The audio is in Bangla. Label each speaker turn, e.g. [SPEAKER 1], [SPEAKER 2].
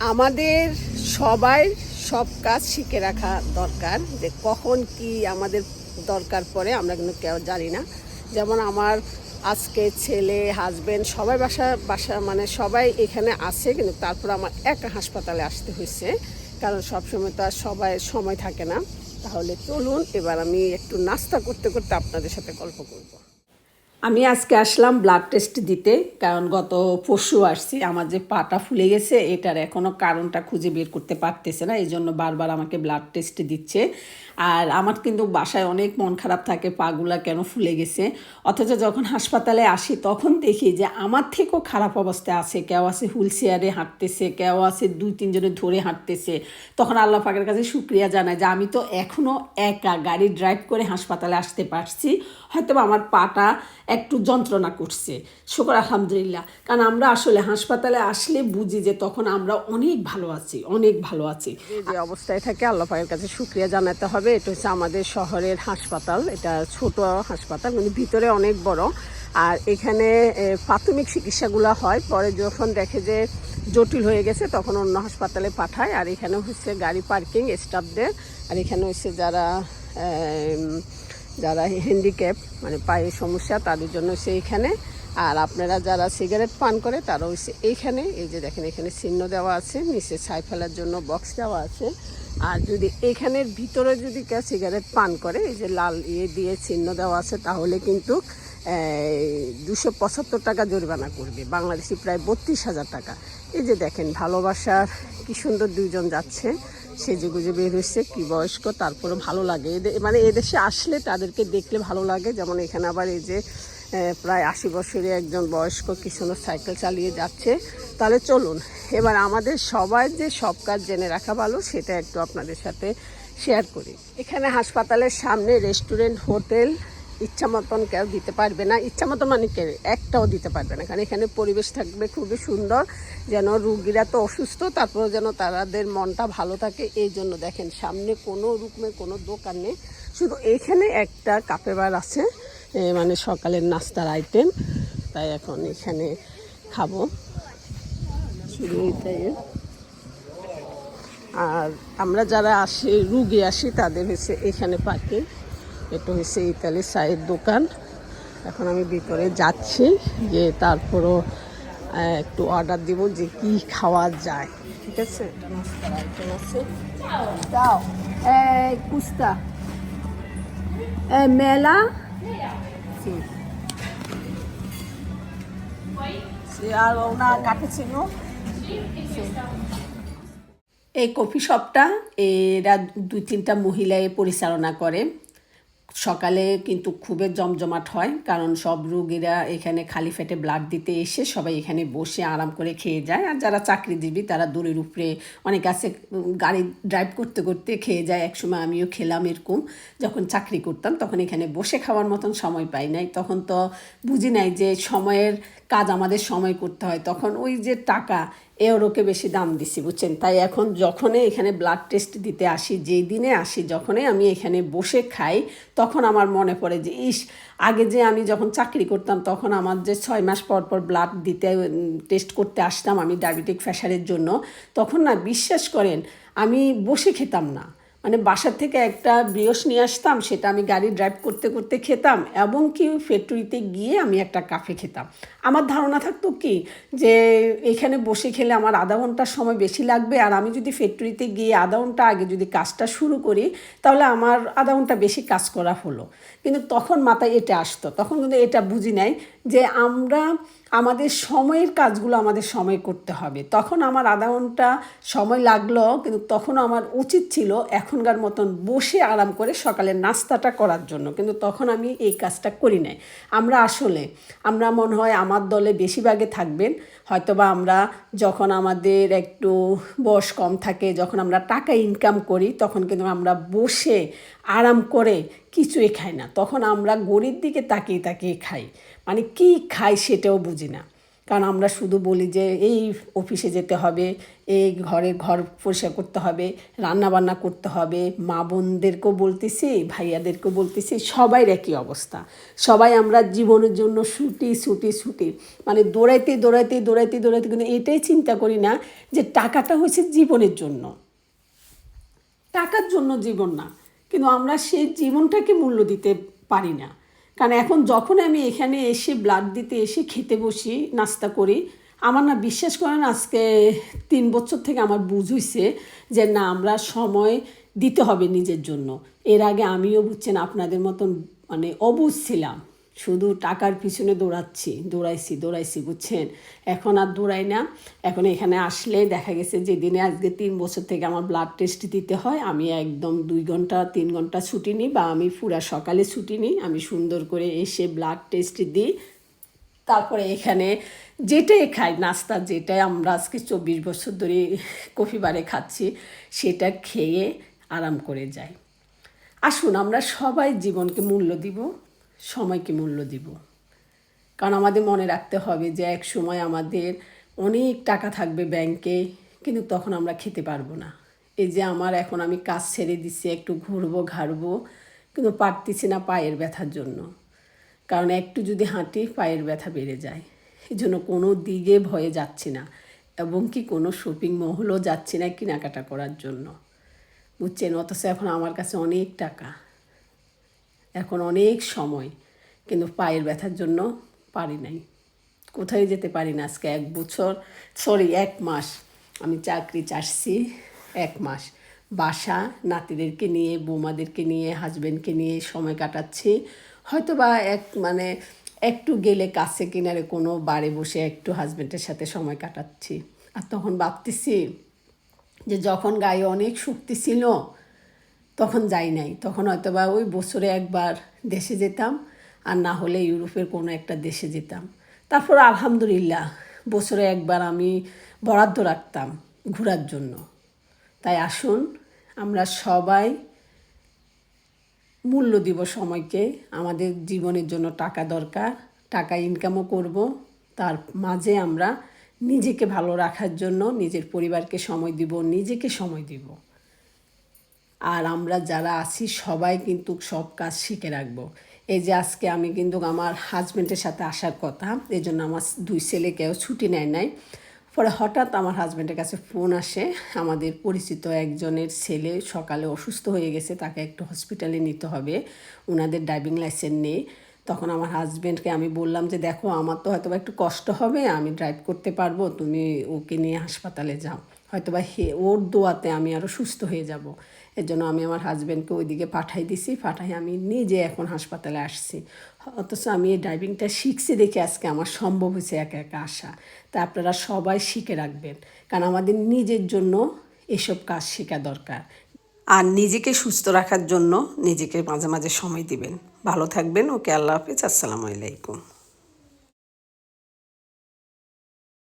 [SPEAKER 1] আমাদের সবাই সব কাজ শিখে রাখা দরকার যে কখন কি আমাদের দরকার পড়ে, আমরা কিন্তু কেউ জানি না। যেমন আমার আজকে ছেলে হাজবেন্ড সবাই বাসা বাসা মানে সবাই এখানে আছে কিন্তু তারপর আমার একা হাসপাতালে আসতে হয়েছে। কারণ সবসময় তো আর সবাই সময় থাকে না। তাহলে চলুন, এবার আমি একটু নাস্তা করতে করতে আপনাদের সাথে গল্প করব। আমি আজকে আসলাম ব্লাড টেস্ট দিতে, কারণ গত পরশু আসছি, আমার যে পাটা ফুলে গেছে, এটার এখনও কারণটা খুঁজে বের করতে পারতেছে না এই জন্য বারবার আমাকে ব্লাড টেস্ট দিচ্ছে। আর আমার কিন্তু বাসায় অনেক মন খারাপ থাকে, পাগুলা কেন ফুলে গেছে। অথচ যখন হাসপাতালে আসি, তখন দেখি যে আমার থেকেও খারাপ অবস্থায় আছে, কেউ আছে হুইল চেয়ারে হাঁটতেছে, কেউ আছে দুই, তিনজনে ধরে হাঁটতেছে। তখন আল্লাহ পাকের কাছে শুক্রিয়া জানায় যে আমি তো এখনও একা গাড়ি ড্রাইভ করে হাসপাতালে আসতে পারছি। হয়তো আমার পাটা একটু যন্ত্রণা করছে। শুকর আলহামদুলিল্লাহ। কারণ আমরা আসলে হাসপাতালে আসলে বুঝি যে তখন আমরা অনেক ভালো আছি, অনেক ভালো আছি। যে অবস্থায় থাকে, আল্লাহ পাকের কাছে শুক্রিয়া জানাতে হবে। এটা হচ্ছে আমাদের শহরের হাসপাতাল, এটা ছোট হাসপাতাল মানে ভিতরে অনেক বড়। আর এখানে প্রাথমিক চিকিৎসাগুলো হয়। পরে যখন দেখে যে জটিল হয়ে গেছে, তখন অন্য হাসপাতালে পাঠায়। আর এখানে হচ্ছে গাড়ি পার্কিং স্টাফদের। আর এখানে হচ্ছে যারা যারা হ্যান্ডিক্যাপ মানে পায়ের সমস্যা, তাদের জন্য এইখানে আর আপনারা যারা সিগারেট পান করে তারা হচ্ছে এইখানে, এই যে দেখেন, এখানে চিহ্ন দেওয়া আছে, নিচে ছাই ফেলার জন্য বক্স দেওয়া আছে। আর যদি এখানের ভিতরে যদি কেউ সিগারেট পান করে, এই যে লাল ইয়ে দিয়ে চিহ্ন দেওয়া আছে, তাহলে কিন্তু দুশো পঁচাত্তর টাকা জরিমানা করবে। বাংলাদেশি প্রায় বত্রিশ হাজার টাকা। এই যে দেখেন, ভালোবাসার কি সুন্দর দুজন যাচ্ছে। সেজে গুজে বের হচ্ছে কি বয়স্ক তারপরে ভালো লাগে। এদের মানে এদেশে আসলে তাদেরকে দেখলে ভালো লাগে। যেমন এখানে আবার এই যে প্রায় আশি বছরে একজন বয়স্ক কি সুন্দর সাইকেল চালিয়ে যাচ্ছে। তাহলে চলুন, এবার আমাদের সবার যে সব কাজ জেনে রাখা ভালো, সেটা একটু আপনাদের সাথে শেয়ার করি। এখানে হাসপাতালের সামনে রেস্টুরেন্ট হোটেল ইচ্ছা মতন কেউ দিতে পারবে না। ইচ্ছা মতন মানে কে একটাও দিতে পারবে না। কারণ এখানে পরিবেশ থাকবে খুবই সুন্দর। যেন রুগীরা তো অসুস্থ, তারপরে যেন তাদের মনটা ভালো থাকে, এই জন্য দেখেন সামনে কোনো রকমের কোনো দোকান নেই। শুধু এখানে একটা কাপে বার আছে মানে সকালের নাস্তার আইটেম। তাই এখন এখানে খাব। শুধু এটাই। আর আমরা যারা আসি, রুগী আসি, তাদের হচ্ছে এখানে পার্কিং। এটা হচ্ছে ইতালি চায়ের দোকান। এখন আমি ভিতরে যাচ্ছি যে তারপরও একটু অর্ডার দিব যে কি খাওয়া যায়। ঠিক আছে? দাও। কুস্তা। মেলা। algo, una cappuccino. এই কফি শপটা এরা দুই তিনটা মহিলায় পরিচালনা করে। সকালে কিন্তু খুবই জমজমাট হয়, কারণ সব রোগীরা এখানে খালি পেটে ব্লাড দিতে এসে সবাই এখানে বসে আরাম করে খেয়ে যায়। আর যারা চাকরিজীবী, তারা দড়ির উপরে অনেক আছে গাড়ি ড্রাইভ করতে করতে খেয়ে যায়। একসময় আমিও খেলাম এরকম, যখন চাকরি করতাম, তখন এখানে বসে খাওয়ার মতন সময় পাই নাই। তখন তো বুঝি নাই যে সময়ের কাজ আমাদের সময় করতে হয়। তখন ওই যে টাকা এওরোকে বেশি দাম দিছি, বুঝছেন? তাই এখন যখনই এখানে ব্লাড টেস্ট দিতে আসি, যেই দিনে আসি, যখনই আমি এখানে বসে খাই, তখন আমার মনে পড়ে যে, ইস, আগে যে আমি যখন চাকরি করতাম, তখন আমার যে ছয় মাস পর পর ব্লাড দিতে টেস্ট করতে আসতাম আমি ডায়াবেটিক ফ্যাশারের জন্য, তখন না, বিশ্বাস করেন, আমি বসে খেতাম না। মানে বাসার থেকে একটা ব্রিয়স নিয়ে আসতাম, সেটা আমি গাড়ি ড্রাইভ করতে করতে খেতাম এবং কি ফ্যাক্টরিতে গিয়ে আমি একটা কাফে খেতাম। আমার ধারণা থাকতো কি যে এখানে বসে খেলে আমার আধা ঘণ্টার সময় বেশি লাগবে, আর আমি যদি ফ্যাক্টরিতে গিয়ে আধা ঘণ্টা আগে যদি কাজটা শুরু করি, তাহলে আমার আধা ঘণ্টা বেশি কাজ করা হলো। কিন্তু তখন মাথায় এটা আসতো, তখন কিন্তু এটা বুঝি নাই যে আমরা আমাদের সময়ের কাজগুলো আমাদের সময় করতে হবে। তখন আমার আধা ঘণ্টা সময় লাগল, কিন্তু তখন আমার উচিত ছিল এখনকার মতন বসে আরাম করে সকালের নাস্তাটা করার জন্য, কিন্তু তখন আমি এই কাজটা করি নাই। আমরা আসলে, আমরা মনে হয় আমার দলে বেশিরভাগে থাকবেন, হয়তোবা আমরা যখন আমাদের একটু বয়স কম থাকে, যখন আমরা টাকা ইনকাম করি, তখন কিন্তু আমরা বসে আরাম করে কিছুই খাই না। তখন আমরা গরিব দিকে তাকিয়ে তাকিয়ে খাই। মানে কি খাই সেটাও বুঝি না। কারণ আমরা শুধু বলি যে এই অফিসে যেতে হবে, এই ঘরে ঘর পরিষ্কার করতে হবে রান্না বান্না করতে হবে, মা বোনদেরকেও বলতেছি, ভাইয়াদেরকেও বলতেছি সবাই একই অবস্থা। সবাই আমরা জীবনের জন্য ছুটি ছুটি ছুটি মানে দৌড়াইতে দৌড়াইতে দৌড়াইতে দৌড়াইতে কিন্তু এটাই চিন্তা করি না যে টাকাটা হয়েছে জীবনের জন্য। টাকার জন্য জীবন না। কিন্তু আমরা সে জীবনটাকে মূল্য দিতে পারি না। কারণ এখন যখন আমি এখানে এসে ব্লাড দিতে এসে খেতে বসি, নাস্তা করি, আমার না বিশ্বাস করেন আজকে তিন বছর থেকে আমার বুঝ হইছে যে না, আমরা সময় দিতে হবে নিজের জন্য। এর আগে আমিও বুঝছেন আপনাদের মতন মানে অবুঝ ছিলাম। শুধু টাকার পিছনে দৌড়াচ্ছি, দৌড়াইছি দৌড়াইছি, বুঝছেন? এখন আর দৌড়াই না। এখন এখানে আসলে দেখা গেছে যে দিনে আজকে তিন বছর থেকে আমার ব্লাড টেস্ট দিতে হয়। আমি একদম দুই ঘণ্টা, তিন ঘণ্টা ছুটি নিই বা আমি পুরা সকালে ছুটি নিই। আমি সুন্দর করে এসে ব্লাড টেস্ট দিই। তারপরে এখানে যেটাই খাই, নাস্তা যেটাই আমরা আজকে চব্বিশ বছর ধরে কফি বারে খাচ্ছি, সেটা খেয়ে আরাম করে যাই। আসুন আমরা সবাই জীবনকে মূল্য দিব। সময়কে মূল্য দিব। কারণ আমাদের মনে রাখতে হবে যে এক সময় আমাদের অনেক টাকা থাকবে ব্যাংকে, কিন্তু তখন আমরা খেতে পারব না। এই যে আমার এখন আমি কাজ ছেড়ে দিচ্ছি একটু ঘুরবো, ঘাড়বো, কিন্তু পারতেছি না পায়ের ব্যথার জন্য। কারণ একটু যদি হাঁটি পায়ের ব্যথা বেড়ে যায়। এই জন্য কোনো দিকে ভয়ে যাচ্ছি না, এবং কি কোনো শপিং মহলও যাচ্ছি না কেনাকাটা করার জন্য। বুঝছেন? অথচ এখন আমার কাছে অনেক টাকা। এখন অনেক সময়, কিন্তু পায়ের ব্যথার জন্য পারি নাই। কোথায় যেতে পারি না আজকে? এক বছর সরি এক মাস। আমি চাকরি চাষছি এক মাস। বাসা, নাতিদেরকে নিয়ে, বৌমাদেরকে নিয়ে হাজব্যান্ডকে নিয়ে সময় কাটাচ্ছি। হয়তো বা এক মানে একটু গেলে কাছে কিনারে কোনো বারে বসে একটু হাজব্যান্ডের সাথে সময় কাটাচ্ছি। আর তখন ভাবতেছি যে যখন গায়ে অনেক শক্তি ছিল তখন যাই নাই। তখন হয়তো বা ওই বছরে একবার দেশে যেতাম, আর না হলে ইউরোপের কোনো একটা দেশে যেতাম। তারপর আলহামদুলিল্লাহ, বছরে একবার আমি বরাদ্দ রাখতাম ঘোরার জন্য। তাই আসুন, আমরা সবাই মূল্য দিব সময়কে, আমাদের জীবনের জন্য টাকা দরকার, টাকা ইনকামও করব। তার মাঝে আমরা নিজেকে ভালো রাখার জন্য, নিজের পরিবারকে সময় দিব, নিজেকে সময় দিব। আর আমরা যারা আছি, সবাই কিন্তু সব কাজ শিখে রাখব। এই যে আজকে আমি কিন্তু আমার হাজব্যান্ডের সাথে আসার কথা, এই জন্য আমার দুই ছেলেকেও ছুটি নেয় নাই। পরে হঠাৎ আমার হাজব্যান্ডের কাছে ফোন আসে, আমাদের পরিচিত একজনের ছেলে সকালে অসুস্থ হয়ে গেছে, তাকে একটু হসপিটালে নিতে হবে ওনাদের ড্রাইভিং লাইসেন্স নেই। তখন আমার হাজব্যান্ডকে আমি বললাম যে, দেখো, আমার তো হয়তোবা একটু কষ্ট হবে, আমি ড্রাইভ করতে পারব, তুমি ওকে নিয়ে হাসপাতালে যাও। হয়তো বা হে, ওর দোয়াতে আমি আরও সুস্থ হয়ে যাব। এর জন্য আমি আমার হাজব্যান্ডকে ওইদিকে পাঠাই দিছি। পাঠাই আমি নিজে এখন হাসপাতালে আসছি। অথচ আমি এই ড্রাইভিংটা শিখছি দেখে আজকে আমার সম্ভব হয়েছে একা একা আসা। তা আপনারা সবাই শিখে রাখবেন। কারণ আমাদের নিজের জন্য এসব কাজ শেখা দরকার। আর নিজেকে সুস্থ রাখার জন্য নিজেকে মাঝে মাঝে সময় দিবেন। ভালো থাকবেন। ওকে আল্লাহ হাফিজ। আসসালামু আলাইকুম।